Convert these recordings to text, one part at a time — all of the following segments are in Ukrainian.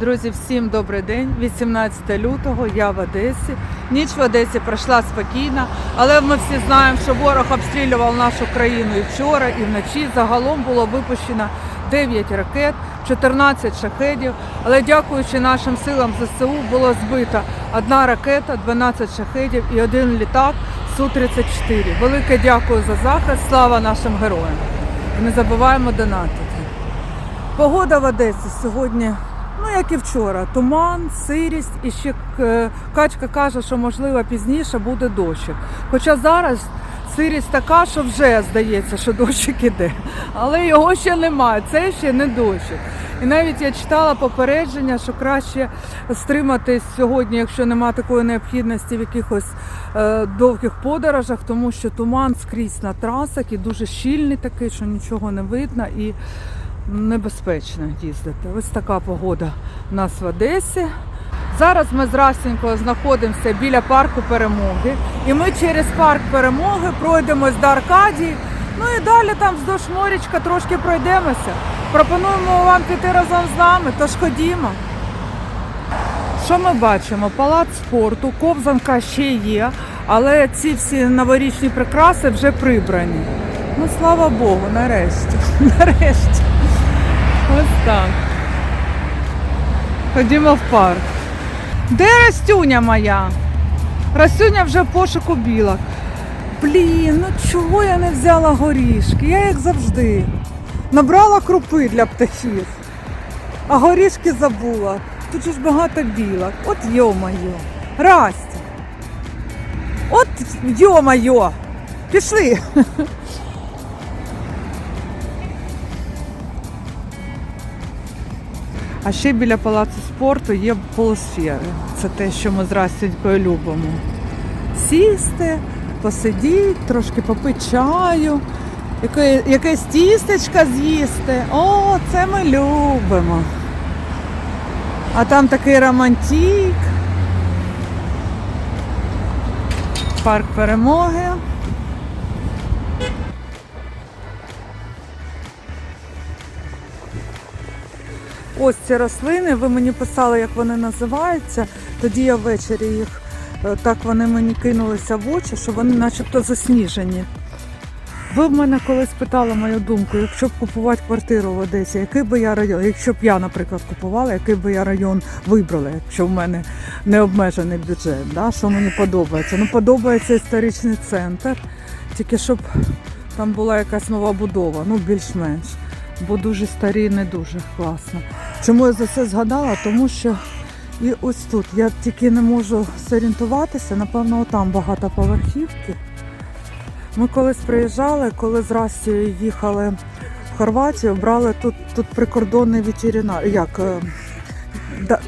Друзі, всім добрий день. 18 лютого, я в Одесі. Ніч в Одесі пройшла спокійно, але ми всі знаємо, що ворог обстрілював нашу країну і вчора, і вночі. Загалом було випущено 9 ракет, 14 шахедів. Але дякуючи нашим силам ЗСУ було збито одна ракета, 12 шахедів і один літак Су-34. Велике дякую за захист. Слава нашим героям. Не забуваємо донатити. Погода в Одесі сьогодні, ну як і вчора, туман, сирість і ще е, качка каже, що можливо пізніше буде дощик. Хоча зараз сирість така, що вже здається, що дощик іде. Але його ще немає, це ще не дощик. І навіть я читала попередження, що краще стриматись сьогодні, якщо немає такої необхідності в якихось е, довгих подорожах, тому що туман скрізь на трасах і дуже щільний такий, що нічого не видно. І небезпечно їздити. Ось така погода у нас в Одесі. Зараз ми з Расенькою знаходимося біля парку перемоги. І ми через парк перемоги пройдемось до Аркадії. Ну і далі там вздовж морічка трошки пройдемося. Пропонуємо вам піти разом з нами, тож ходімо. Що ми бачимо? Палац спорту, ковзанка ще є, але ці всі новорічні прикраси вже прибрані. Ну, слава Богу, нарешті. Нарешті. Ось так. Ходімо в парк. Де Растюня моя? Растюня вже в пошуку білок. Блін, ну чого я не взяла горішки? Я як завжди. Набрала крупи для птахів, а горішки забула. Тут ж багато білок. От йо-моє. Растя. От йо-моє. Пішли. А ще біля палацу спорту є полусфери. Це те, що ми з Растінькою любимо. Сісти, посидіти, трошки попити чаю, якесь тістечко з'їсти. О, це ми любимо. А там такий романтик. Парк перемоги. Ось ці рослини, ви мені писали, як вони називаються. Тоді я ввечері їх е, так вони мені кинулися в очі, що вони начебто засніжені. Ви в мене колись питали мою думку, якщо б купувати квартиру в Одесі, який би я район, якщо б я, наприклад, купувала, який би я район вибрала, якщо в мене необмежений бюджет, да? що мені подобається. Ну, подобається історичний центр, тільки щоб там була якась нова будова, ну більш-менш. Бо дуже старі не дуже класно. Чому я за це згадала? Тому що і ось тут я тільки не можу зорієнтуватися, напевно, там багатоповерхівки. Ми колись приїжджали, коли з Растією їхали в Хорватію, брали тут, тут прикордонний ветеринар. Як? е,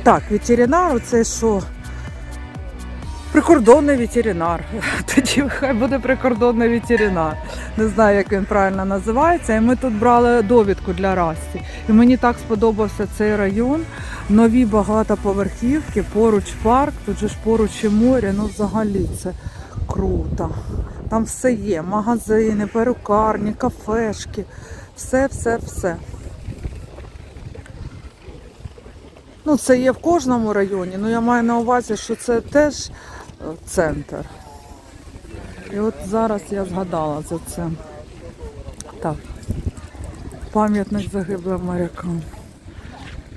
Так, ветеринар, це що? Прикордонний ветеринар. Тоді хай буде прикордонний ветеринар. Не знаю, як він правильно називається. І ми тут брали довідку для Расті. І мені так сподобався цей район. Нові багатоповерхівки, поруч парк, тут же ж поруч і море. Ну взагалі це круто. Там все є. Магазини, перукарні, кафешки. Все, все, все. Ну, це є в кожному районі, ну я маю на увазі, що це теж центр. І от зараз я згадала за це. Так. Пам'ятник загиблим морякам.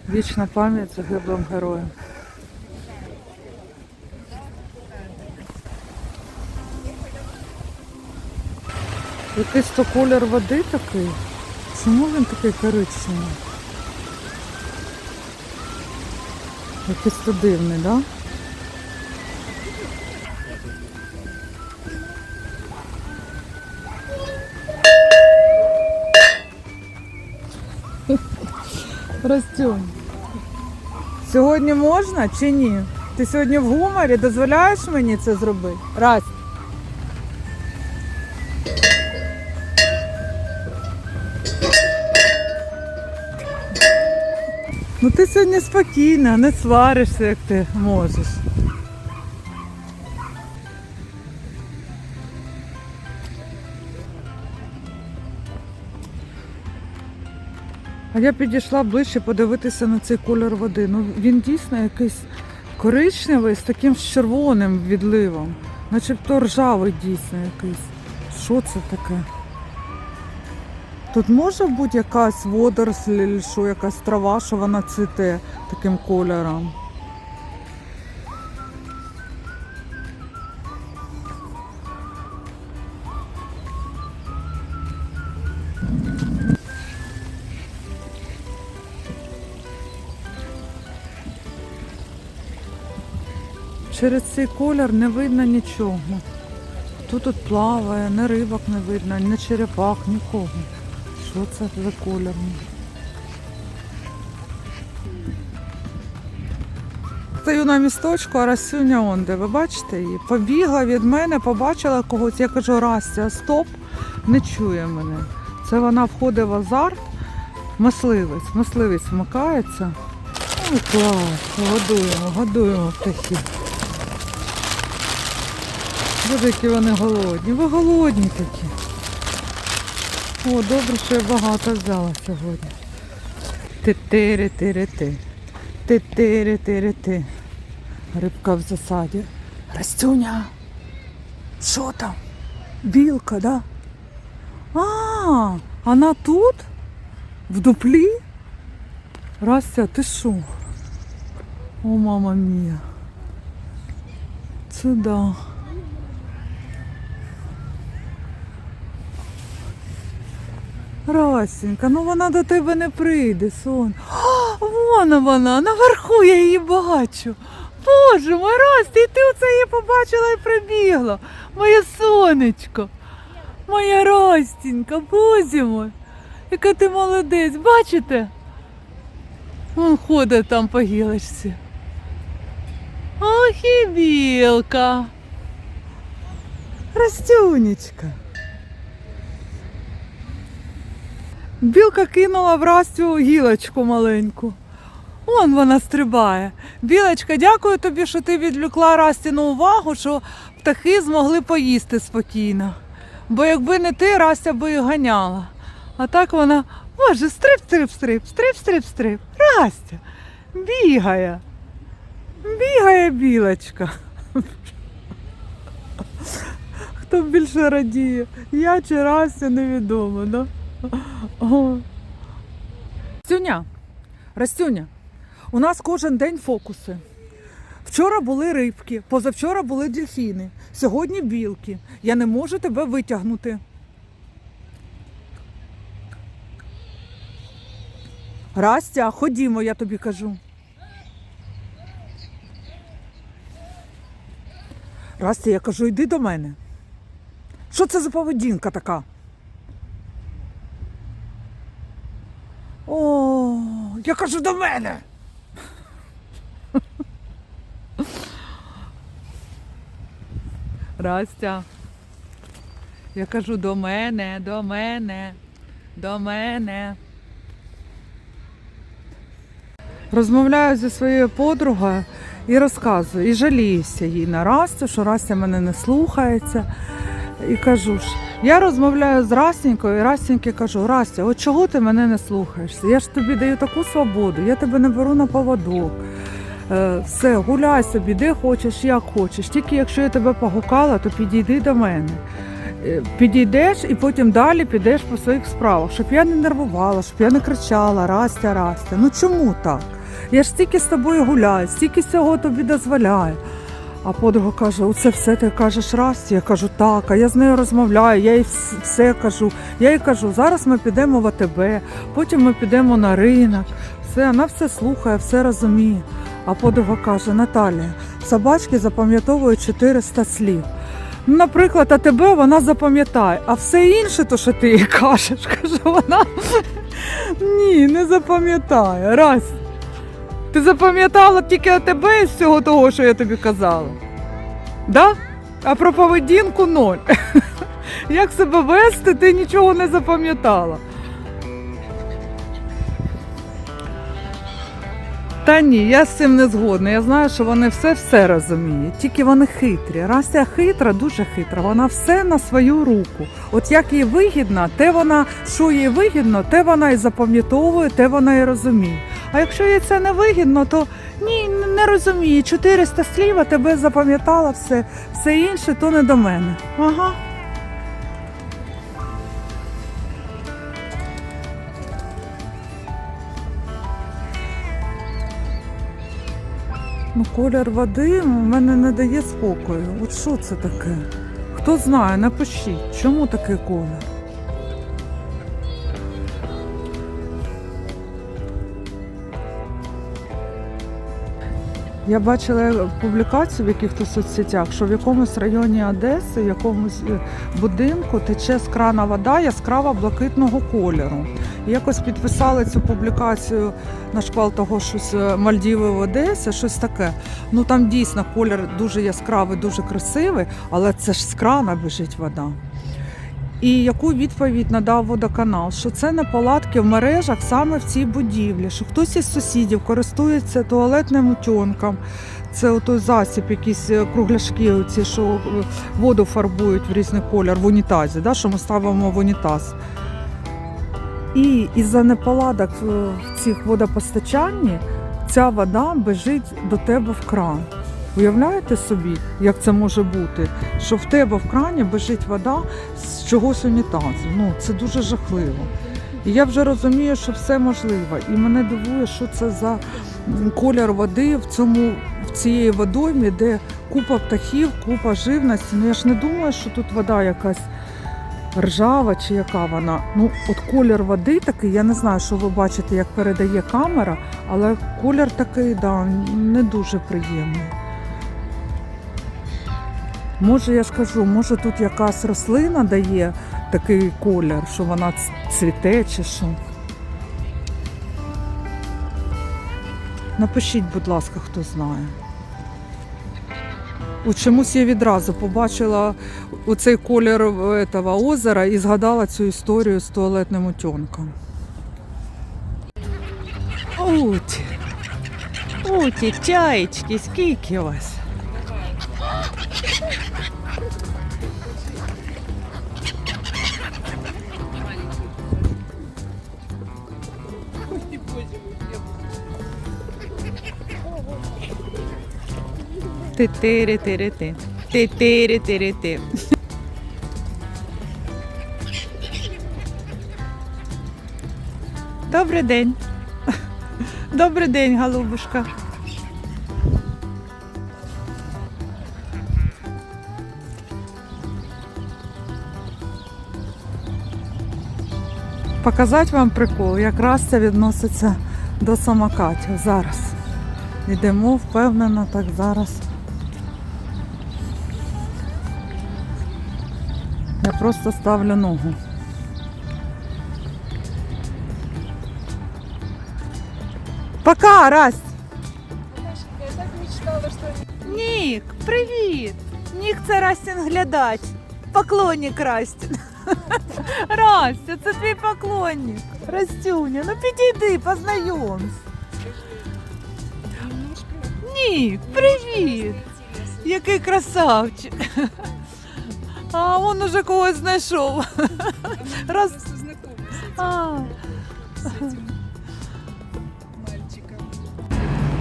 Вічна пам'ять загиблим героям. Якийсь то колір води такий. Чому він такий коричневий? Якийсь то дивний, так? Да? Ростюнь. Сьогодні можна чи ні? Ти сьогодні в гуморі дозволяєш мені це зробити? Раз. Ну ти сьогодні спокійна, не сваришся, як ти можеш. А я підійшла ближче подивитися на цей кольор води. Ну він дійсно якийсь коричневий з таким червоним відливом. Начебто ржавий дійсно якийсь. Що це таке? Тут може бути якась водоросль, що, якась трава, що вона цвіте таким кольором. Через цей колір не видно нічого. Хто тут плаває, ні рибок не видно, ні черепах, нікого. Що це за колір? Стою на місточку, а Расюня онде. Ви бачите її? Побігла від мене, побачила когось. Я кажу, Растя, стоп, не чує мене. Це вона входить в азарт. Мисливець, мисливець вмикається. Ой, клас, годуємо, годуємо птахів. Боже, які вони голодні. Ви голодні такі. О, добре, що я багато взяла сьогодні. Ти-тири-тири-ти. Ти-тири-тири-ти. Рибка в засаді. Растюня. Що там? Білка, да? А, вона тут? В дуплі? Растя, ти що? О, мама мія. Це да. Расенька, ну вона до тебе не прийде, сон. А, вон вона, наверху я її бачу. Боже мой, Расті, і ти оце її побачила і прибігла. Моє сонечко. Моя Растінька, боже мой. Яка ти молодець, бачите? Вон ходить там по гілочці. Ох і білка. Растюнечка. Білка кинула в Растю гілочку маленьку. Вон вона стрибає. Білочка, дякую тобі, що ти відвлекла Растіну увагу, що птахи змогли поїсти спокійно. Бо якби не ти, Растя би їх ганяла. А так вона, боже, стрип, стрип, стрип, стрип. Растя, бігає. Бігає білочка. Хто більше радіє? Я чи Растя, невідомо, да? Растюня, Растюня, у нас кожен день фокуси. Вчора були рибки, позавчора були дельфіни, сьогодні білки. Я не можу тебе витягнути. Растя, ходімо, я тобі кажу. Растя, я кажу, йди до мене. Що це за поведінка така? О, я кажу до мене. Растя. Я кажу до мене, до мене, до мене. Розмовляю зі своєю подругою і розказую, і жаліюся їй на Растю, що Растя мене не слухається. І кажу ж, я розмовляю з Растенькою, і Растеньки кажу, Растя, от чого ти мене не слухаєшся? Я ж тобі даю таку свободу, я тебе не беру на поводок. Е, все, гуляй собі, де хочеш, як хочеш. Тільки якщо я тебе погукала, то підійди до мене. Е, Підійдеш і потім далі підеш по своїх справах, щоб я не нервувала, щоб я не кричала, Растя, Растя. Ну чому так? Я ж стільки з тобою гуляю, стільки всього тобі дозволяю. А подруга каже: оце все ти кажеш Расті? Я кажу, так, а я з нею розмовляю, я їй все кажу. Я їй кажу, зараз ми підемо в АТБ, потім ми підемо на ринок. Все, вона все слухає, все розуміє. А подруга каже: Наталія, собачки запам'ятовують 400 слів. Наприклад, АТБ вона запам'ятає, а все інше, то що ти їй кажеш, каже, вона ні, не запам'ятає. Раз. Ти запам'ятала тільки АТБ із всього того, що я тобі казала. Да? А про поведінку ноль. Як себе вести, ти нічого не запам'ятала. Та ні, я з цим не згодна. Я знаю, що вони все все розуміють. Тільки вони хитрі. Растя хитра, дуже хитра. Вона все на свою руку. От як їй вигідно, те вона, що їй вигідно, те вона і запам'ятовує, те вона і розуміє. А якщо їй це не вигідно, то ні, не розуміє. 400 слів, а тебе запам'ятала все, все інше, то не до мене. Ага. Ну, колір води в мене не дає спокою. От що це таке? Хто знає, напишіть, чому такий колір? Я бачила публікацію в якихось соцсетях, що в якомусь районі Одеси, в якомусь е, будинку тече з крана вода яскраво блакитного кольору. Якось підписали цю публікацію на шквал того, щось е, Мальдіви в Одесі, щось таке. Ну там дійсно колір дуже яскравий, дуже красивий, але це ж з крана біжить вода. І яку відповідь надав водоканал? Що це неполадки в мережах саме в цій будівлі, що хтось із сусідів користується туалетним утьонком. Це той засіб, якісь е, кругляшки, оці, що е, воду фарбують в різний колір в унітазі, да, що ми ставимо в унітаз. І із-за неполадок в цих водопостачанні ця вода біжить до тебе в кран. Уявляєте собі, як це може бути? Що в тебе в крані біжить вода з чогось унітазу. Ну, це дуже жахливо. І я вже розумію, що все можливо. І мене дивує, що це за колір води в цьому в цієї водоймі, де купа птахів, купа живності. Ну я ж не думаю, що тут вода якась ржава чи яка вона. Ну, от колір води такий, я не знаю, що ви бачите, як передає камера, але колір такий, да, не дуже приємний. Може, я ж кажу, може тут якась рослина дає такий колір, що вона цвіте чи що. Напишіть, будь ласка, хто знає. От чомусь я відразу побачила оцей колір этого озера і згадала цю історію з туалетним утьонком. Уті. Уті, чаєчки, скільки вас? Ти-тири-тири-ти. Добрий день. Добрий день, голубушка. Показати вам прикол, якраз це відноситься до самокатів. Зараз йдемо впевнено, так зараз. Я просто ставлю ногу. Пока, Расть! Я так мечтала, что Нік, привіт! Нік це Растін глядач. Поклонник Растін. Растя, це твій поклонник. Растюня, ну підійди, познайомся. Нік, привіт! Який красавчик. А он уже когось знайшов. Раз. А.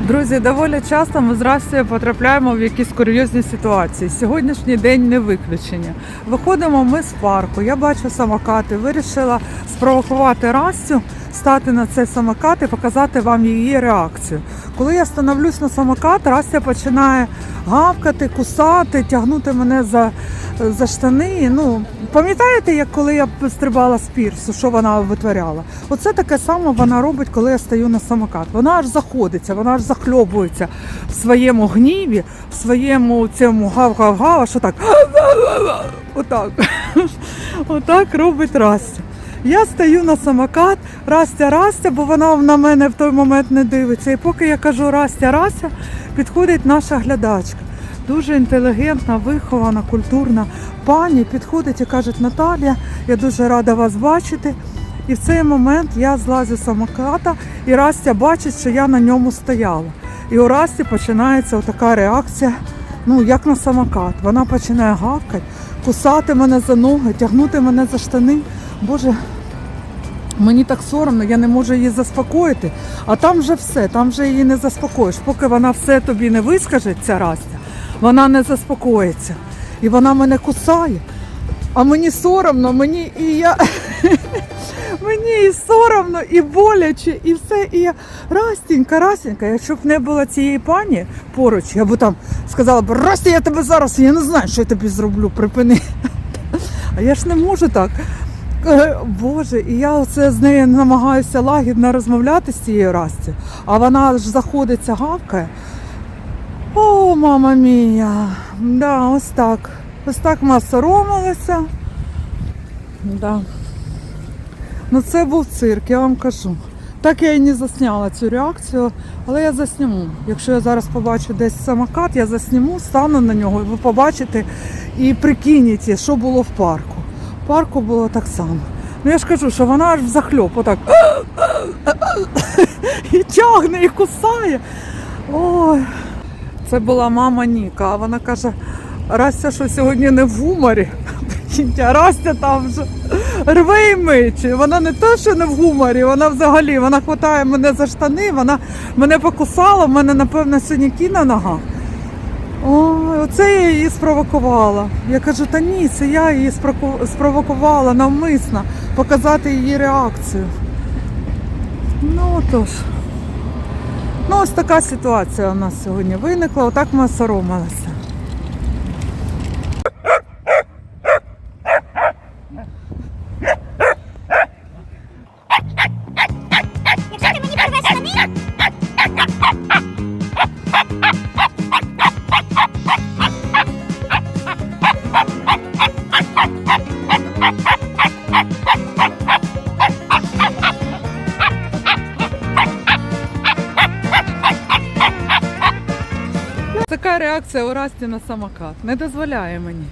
Друзі, доволі часто ми з Растю потрапляємо в якісь курйозні ситуації. Сьогоднішній день не виключення. Виходимо ми з парку. Я бачу самокати. Вирішила спровокувати Растю, стати на цей самокат і показати вам її реакцію. Коли я становлюсь на самокат, Растя починає гавкати, кусати, тягнути мене за, за штани. Ну, пам'ятаєте, як коли я стрибала з пірсу, що вона витворяла? Оце таке саме вона робить, коли я стою на самокат. Вона аж заходиться, вона аж захльобується в своєму гніві, в своєму цьому гав-гав-гав, що так. Отак. Отак робить Растя. Я стою на самокат, Растя, Растя, бо вона на мене в той момент не дивиться. І поки я кажу Растя, Растя, підходить наша глядачка. Дуже інтелігентна, вихована, культурна пані підходить і каже, Наталія, я дуже рада вас бачити. І в цей момент я злазю з самоката, і Растя бачить, що я на ньому стояла. І у Расті починається така реакція, ну як на самокат. Вона починає гавкати, кусати мене за ноги, тягнути мене за штани. Боже, Мені так соромно, я не можу її заспокоїти. А там вже все, там вже її не заспокоїш. Поки вона все тобі не вискаже, ця Растя, вона не заспокоїться. І вона мене кусає. А мені соромно, мені і я. Мені і соромно, і боляче, і все. І я Растінька, Растінька, якщо б не було цієї пані поруч, я б там сказала б, Растя, я тебе зараз, я не знаю, що я тобі зроблю, припини. А я ж не можу так. Е, Боже, і я оце з нею намагаюся лагідно розмовляти з цією Расті, а вона ж заходиться, гавкає. О, мама мія. Да, ось так. Ось так ми соромилися. Да. Ну це був цирк, я вам кажу. Так я і не засняла цю реакцію, але я засніму. Якщо я зараз побачу десь самокат, я засніму, стану на нього, ви побачите і прикинете, що було в парку. Парку було так само. Ну я ж кажу, що вона аж взахльоп, отак і тягне, і кусає. Ой. Це була мама Ніка, а вона каже, Растя, що сьогодні не в гуморі. Растя там вже рве і мичі. Вона не то, що не в гуморі, вона взагалі вона хватає мене за штани, вона мене покусала, в мене, напевно, синяки на ногах. Ой, оце я її спровокувала. Я кажу, та ні, це я її спровокувала навмисно показати її реакцію. Ну тож. Ну, ось така ситуація у нас сьогодні виникла. Отак ми соромилися. Така реакція у Расті на самокат. Не дозволяє мені.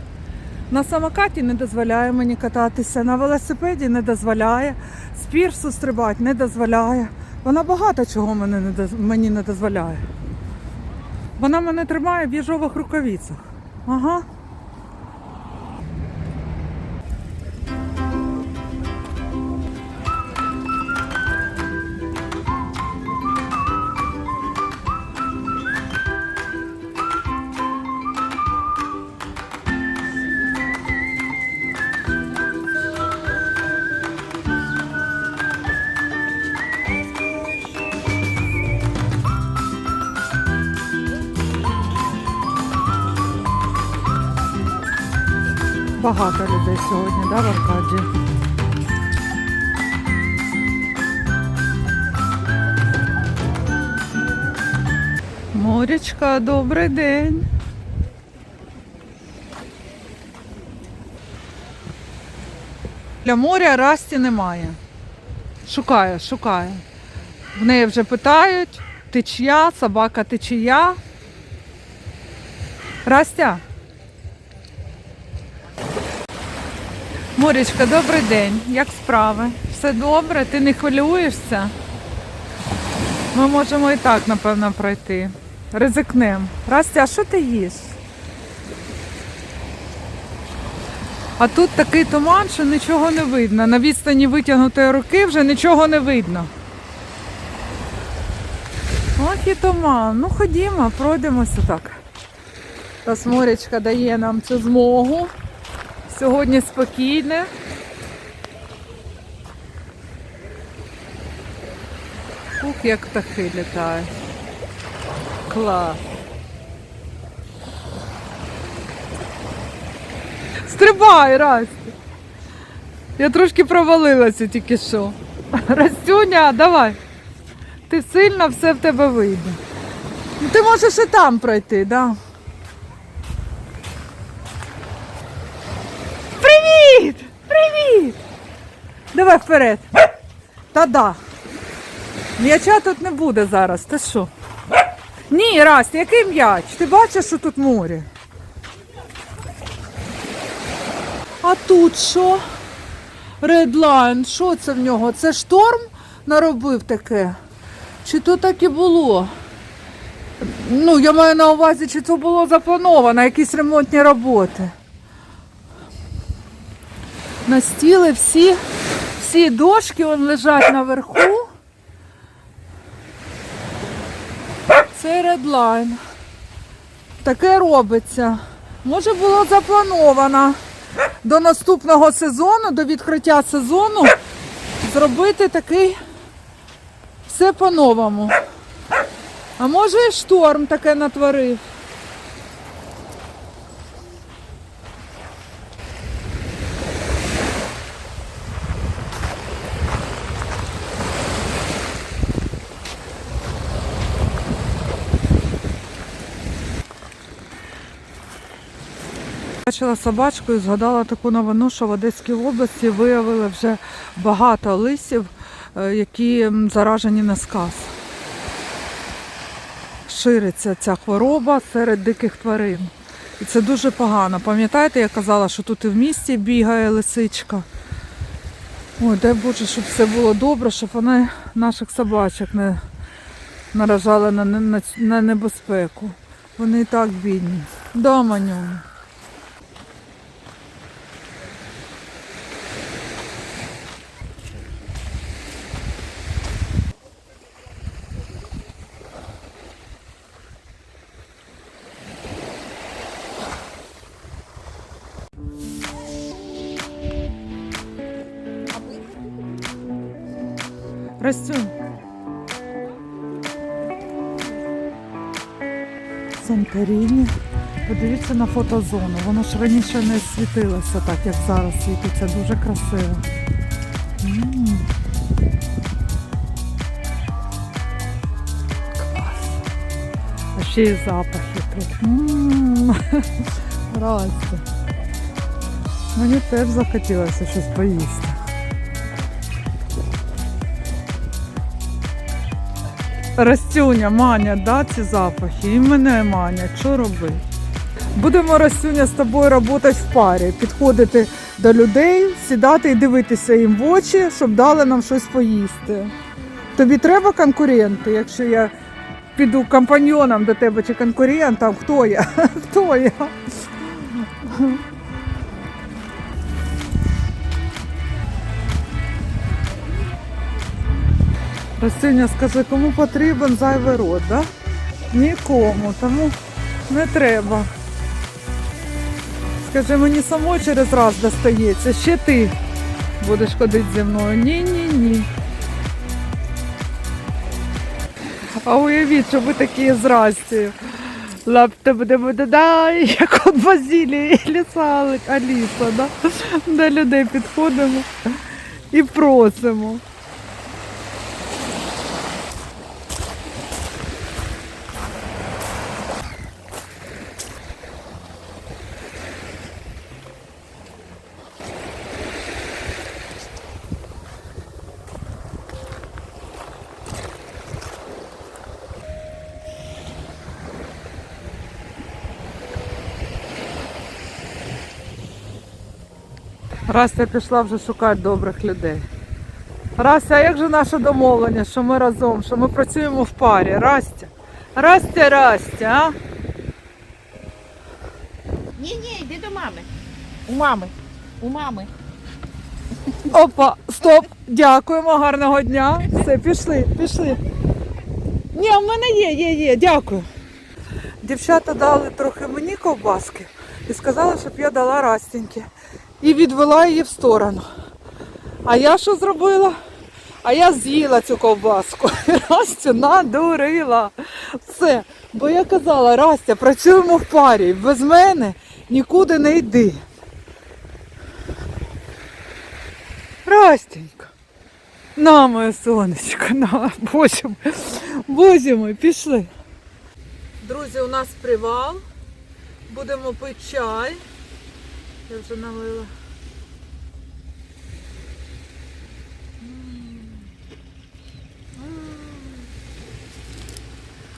На самокаті не дозволяє мені кататися, на велосипеді не дозволяє, з пірсу стрибати не дозволяє. Вона багато чого мені не дозволяє. Вона мене тримає в їжових рукавицях. Ага. Багато людей сьогодні, да, в Аркаді? Морячка, добрий день. Для моря Расті немає. Шукає, шукає. В неї вже питають, ти чия, собака ти чия. Растя. Морічка, добрий день. Як справи? Все добре? Ти не хвилюєшся? Ми можемо і так, напевно, пройти. Ризикнем. Растя, а що ти їш? А тут такий туман, що нічого не видно. На відстані витягнутої руки вже нічого не видно. Ох і туман. Ну ходімо, пройдемося так. Раз Морічка дає нам цю змогу. Сьогодні спокійне. Ух, як птахи літають. Клас. Стрибай, Расті. Я трошки провалилася тільки що. Растюня, давай. Ти сильно все в тебе вийде. Ну, ти можеш і там пройти, так? Да? Привіт! Привіт! Давай вперед. Та-да. М'яча тут не буде зараз, ти що? Ні, Раст, який м'яч? Ти бачиш, що тут море? А тут що? Редлайн, що це в нього? Це шторм наробив таке? Чи то так і було? Ну, я маю на увазі, чи це було заплановано, якісь ремонтні роботи. Настіли всі, всі дошки вон лежать наверху. Це редлайн. Таке робиться. Може було заплановано до наступного сезону, до відкриття сезону, зробити такий все по-новому. А може і шторм таке натворив. Бачила собачку і згадала таку новину, що в Одеській області виявили вже багато лисів, е, які заражені на сказ. Шириться ця хвороба серед диких тварин. І це дуже погано. Пам'ятаєте, я казала, що тут і в місті бігає лисичка. Ой, дай Боже, щоб все було добре, щоб вони наших собачок не наражали на, небезпеку. Вони і так бідні. Да, манюні. Растюнь. Санторіні. Подивіться на фотозону. Воно ж раніше не світилося так, як зараз світиться. Дуже красиво. М. Клас. А ще й запахи тут. М. Здрасте. Мені теж захотілося щось поїсти. Растюня, Маня, да, ці запахи. І мене Маня, що робити? Будемо Растюня з тобою працювати в парі, підходити до людей, сідати і дивитися їм в очі, щоб дали нам щось поїсти. Тобі треба конкуренти, якщо я піду компаньйоном до тебе чи конкурентом, хто я? Хто я? Растюня, скажи, кому потрібен зайвий рот, да? Нікому, тому не треба. Скажи, мені само через раз достається, ще ти будеш ходити зі мною. Ні-ні-ні. А уявіть, що ви такі зрасті. Лапте буде буде дай, як от Базілія і Ліса Аліса, да? До людей підходимо і просимо. Растя пішла вже шукати добрих людей. Растя, а як же наше домовлення, що ми разом, що ми працюємо в парі? Растя. Растя, Растя, а? Ні, ні, йди до мами. У мами. У мами. Опа, стоп, дякуємо, гарного дня. Все, пішли, пішли. Ні, в мене є, є, є, дякую. Дівчата дали трохи мені ковбаски і сказали, щоб я дала Растіньки. І відвела її в сторону. А я що зробила? А я з'їла цю ковбаску. Растю надурила. Все. Бо я казала, Растя, працюємо в парі. Без мене нікуди не йди. Растенька. На, моє сонечко, на, боже мой, боже мой, пішли. Друзі, у нас привал. Будемо пити чай. Я вже налила.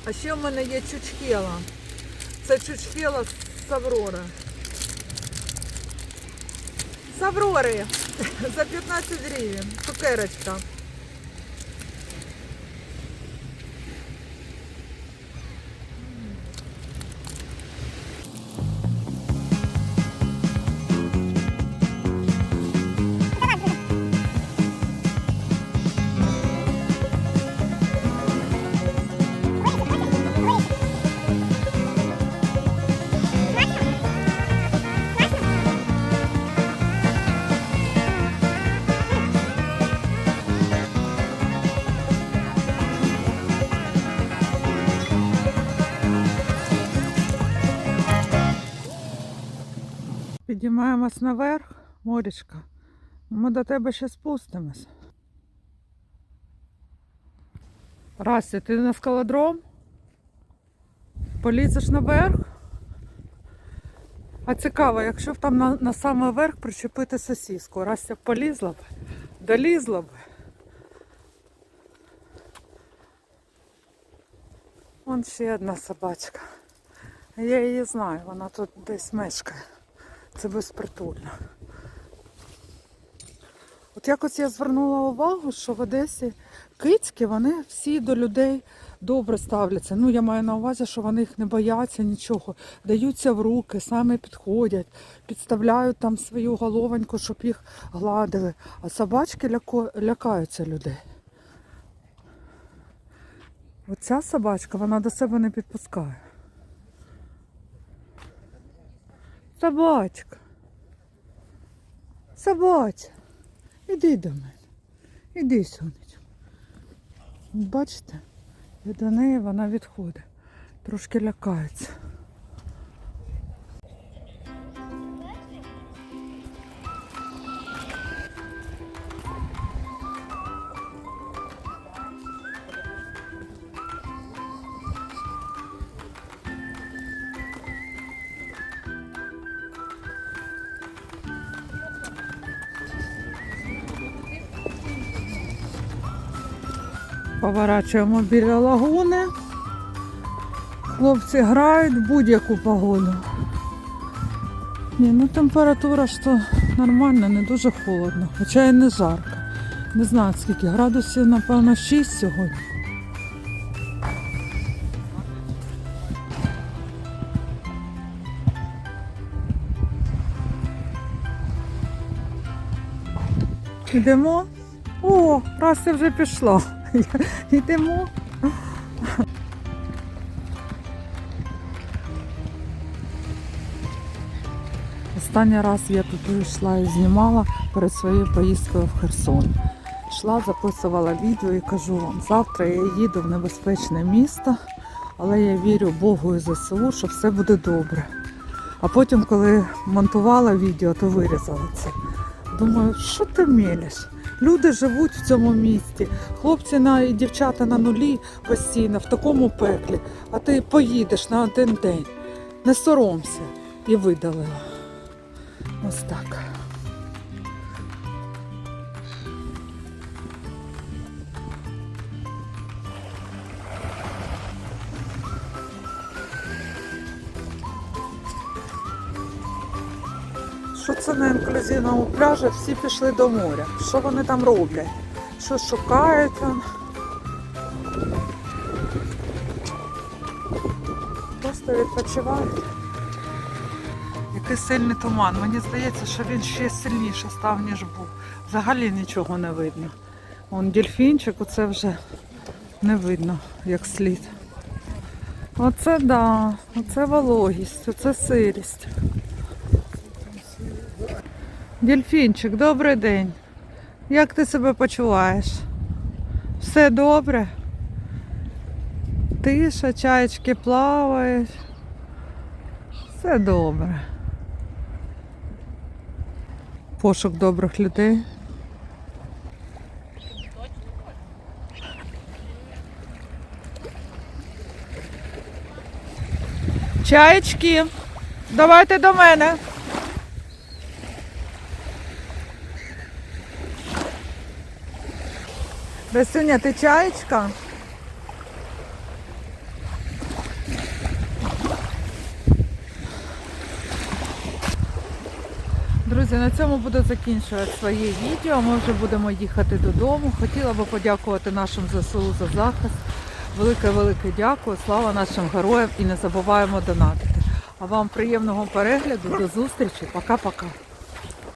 А ще в мене є чучхела. Це чучхела з Аврори. З Аврори за 15 гривень. Цукерочка. Підіймаємось наверх, Морічка. Ми до тебе ще спустимось. Рася, ти на скалодром? Полізеш наверх? А цікаво, якщо б там на, на самий верх причепити сосіску, Рася полізла б, долізла б. Вон ще одна собачка. Я її знаю, вона тут десь мешкає. Це безпритульно. От якось я звернула увагу, що в Одесі кицьки, вони всі до людей добре ставляться. Ну, я маю на увазі, що вони їх не бояться нічого. Даються в руки, самі підходять, підставляють там свою головоньку, щоб їх гладили. А собачки лякаються людей. Оця собачка, вона до себе не підпускає. Собачка. Собачка. Іди до мене. Іди, сонечко. Бачите? від до неї вона відходить. Трошки лякається. Поворачуємо біля лагуни. Хлопці грають в будь-яку погоду. Ні, ну температура то нормальна, не дуже холодно, хоча і не жарко. Не знаю скільки, градусів, напевно, 6 сьогодні. Йдемо? О, раз це вже пішло. Йдемо. Останній раз я тут йшла і знімала перед своєю поїздкою в Херсон. Йшла, записувала відео і кажу вам, завтра я їду в небезпечне місто, але я вірю Богу і ЗСУ, що все буде добре. А потім, коли монтувала відео, то вирізала це. Думаю, що ти мелеш? Люди живуть в цьому місті, хлопці на і дівчата на нулі постійно в такому пеклі, а ти поїдеш на один день. Не соромся і видалила. Ось так. На пляжі? Всі пішли до моря. Що вони там роблять? Що шукають? там? Просто відпочивають. Який сильний туман. Мені здається, що він ще сильніше став, ніж був. Взагалі нічого не видно. Вон дельфінчик, оце вже не видно, як слід. Оце да, оце вологість, оце сирість. Дельфінчик, добрий день. Як ти себе почуваєш? Все добре? Тиша, чаєчки плавають. Все добре. Пошук добрих людей. Чаєчки, давайте до мене. Рисуня, ти чаєчка? Друзі, на цьому буду закінчувати своє відео. Ми вже будемо їхати додому. Хотіла би подякувати нашим ЗСУ за захист. Велике велике дякую. Слава нашим героям і не забуваємо донатити. А вам приємного перегляду. До зустрічі. Пока-пока.